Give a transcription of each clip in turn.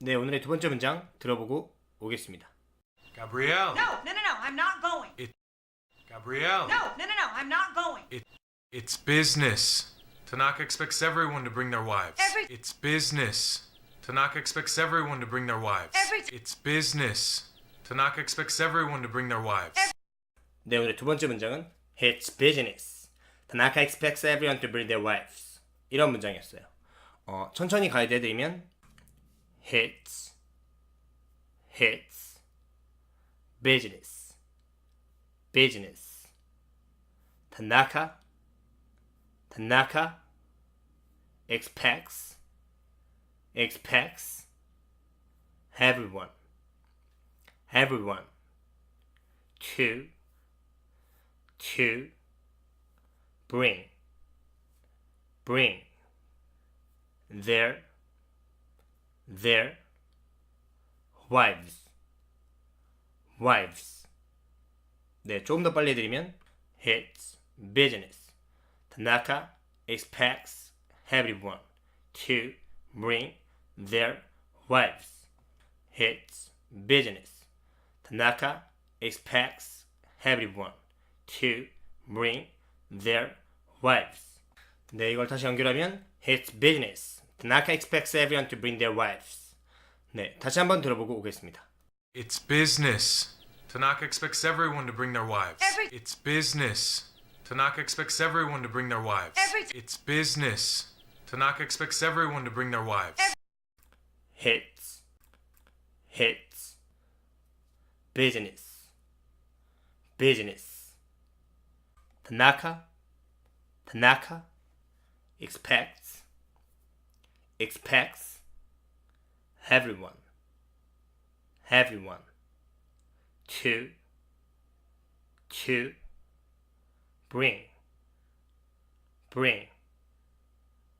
네, 오늘의 두 번째 문장 들어보고 오겠습니다. Gabrielle. No, no, no, no, I'm not going. Gabrielle. No, no, no, no, I'm not going. It's business. Tanaka expects everyone to bring their wives. Every- It's business. Tanaka expects everyone to bring their wives. Every- It's business. Tanaka expects everyone to bring their wives. 네, 오늘의 두 번째 문장은 It's business. Tanaka expects everyone to bring their wives. 이런 문장이었어요. 어, 천천히 가이드 해드리면 It's hits, business business. Tanaka Tanaka expects expects everyone everyone. To to bring bring their their wives wives 네, 조금 더 빨리 해드리면 It's business. Tanaka expects everyone to bring their wives. It's business. Tanaka expects everyone to bring their wives. 네, 이걸 다시 연결하면 It's business. Tanaka expects everyone to bring their wives. 네, 다시 한번 들어보고 오겠습니다. It's business. Tanaka expects everyone to bring their wives. Every- It's business. Tanaka expects everyone to bring their wives. Every- It's business. Tanaka expects everyone to bring their wives. hits, hits, business, business. Tanaka, Tanaka, expects, expects, everyone, everyone, to, to, bring, bring,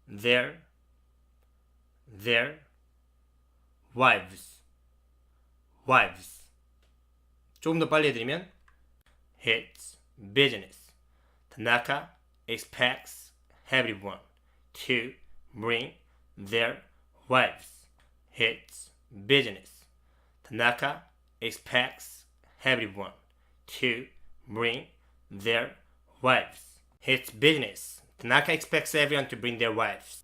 their, their, wives, wives. 조금 더 빨리 해드리면 It's business. Tanaka expects everyone to bring their wives. It's business. Tanaka expects everyone to bring their wives. It's business. Tanaka expects everyone to bring their wives.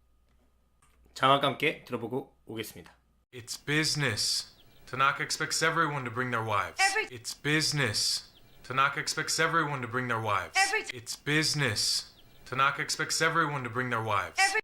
장학과 함께 들어보고 오겠습니다. It's business. Tanaka expects everyone to bring their wives. Every- It's business. Tanaka expects everyone to bring their wives. Every- It's business. Tanaka expects everyone to bring their wives. Every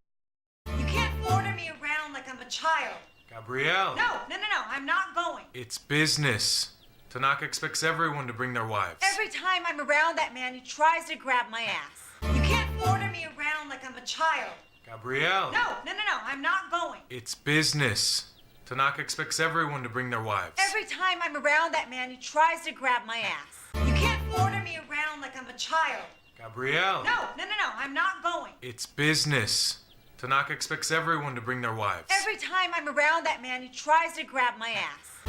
child. Gabrielle. No, no, no, no, I'm not going. It's business. Tanaka expects everyone to bring their wives. Every time I'm around that man, he tries to grab my ass. You can't order me around like I'm a child. Gabrielle. No, no, no, no, I'm not going. It's business. Tanaka expects everyone to bring their wives. Every time I'm around that man, he tries to grab my ass. You can't order me around like I'm a child. Gabrielle. No, no, no, no, I'm not going. It's business. Tanaka expects everyone to bring their wives. Every time I'm around that man, he tries to grab my ass.